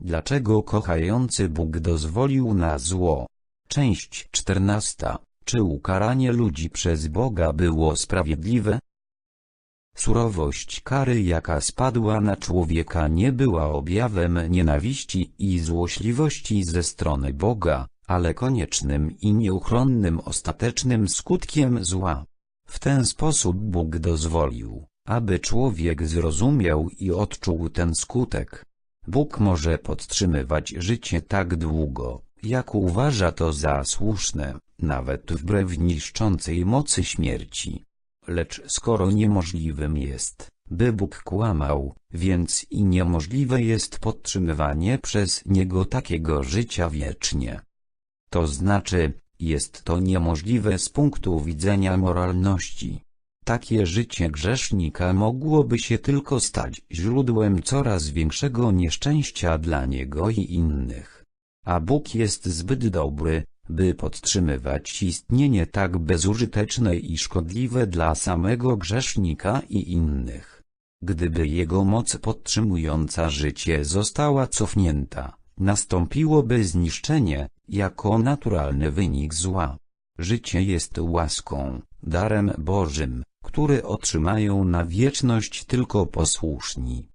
Dlaczego kochający Bóg dozwolił na zło? Część czternasta. Czy ukaranie ludzi przez Boga było sprawiedliwe? Surowość kary jaka spadła na człowieka nie była objawem nienawiści i złośliwości ze strony Boga, ale koniecznym i nieuchronnym ostatecznym skutkiem zła. W ten sposób Bóg dozwolił, aby człowiek zrozumiał i odczuł ten skutek. Bóg może podtrzymywać życie tak długo, jak uważa to za słuszne, nawet wbrew niszczącej mocy śmierci. Lecz skoro niemożliwym jest, by Bóg kłamał, więc i niemożliwe jest podtrzymywanie przez Niego takiego życia wiecznie. To znaczy, jest to niemożliwe z punktu widzenia moralności. Takie życie grzesznika mogłoby się tylko stać źródłem coraz większego nieszczęścia dla niego i innych. A Bóg jest zbyt dobry, by podtrzymywać istnienie tak bezużyteczne i szkodliwe dla samego grzesznika i innych. Gdyby jego moc podtrzymująca życie została cofnięta, nastąpiłoby zniszczenie, jako naturalny wynik zła. Życie jest łaską, darem Bożym, który otrzymają na wieczność tylko posłuszni.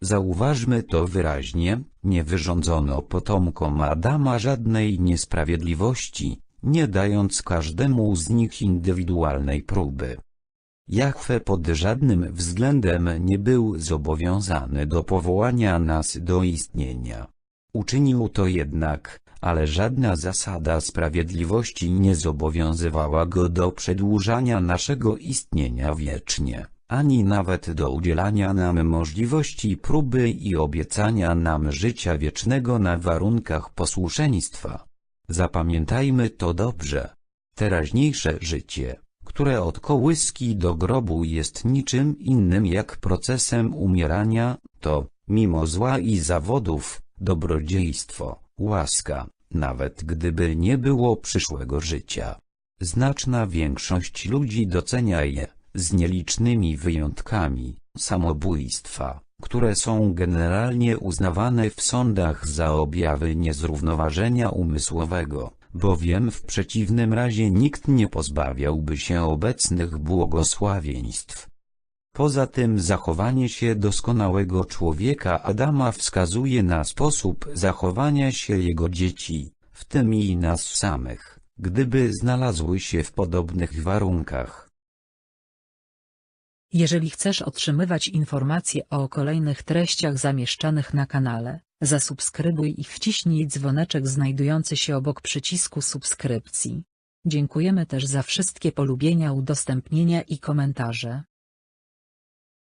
Zauważmy to wyraźnie, nie wyrządzono potomkom Adama żadnej niesprawiedliwości, nie dając każdemu z nich indywidualnej próby. Jahwe pod żadnym względem nie był zobowiązany do powołania nas do istnienia. Uczynił to jednak, ale żadna zasada sprawiedliwości nie zobowiązywała go do przedłużania naszego istnienia wiecznie, ani nawet do udzielania nam możliwości próby i obiecania nam życia wiecznego na warunkach posłuszeństwa. Zapamiętajmy to dobrze. Teraźniejsze życie, które od kołyski do grobu jest niczym innym jak procesem umierania, to, mimo zła i zawodów, dobrodziejstwo, łaska, nawet gdyby nie było przyszłego życia. Znaczna większość ludzi docenia je, z nielicznymi wyjątkami, samobójstwa, które są generalnie uznawane w sądach za objawy niezrównoważenia umysłowego, bowiem w przeciwnym razie nikt nie pozbawiałby się obecnych błogosławieństw. Poza tym zachowanie się doskonałego człowieka Adama wskazuje na sposób zachowania się jego dzieci, w tym i nas samych, gdyby znalazły się w podobnych warunkach. Jeżeli chcesz otrzymywać informacje o kolejnych treściach zamieszczanych na kanale, zasubskrybuj i wciśnij dzwoneczek znajdujący się obok przycisku subskrypcji. Dziękujemy też za wszystkie polubienia, udostępnienia i komentarze.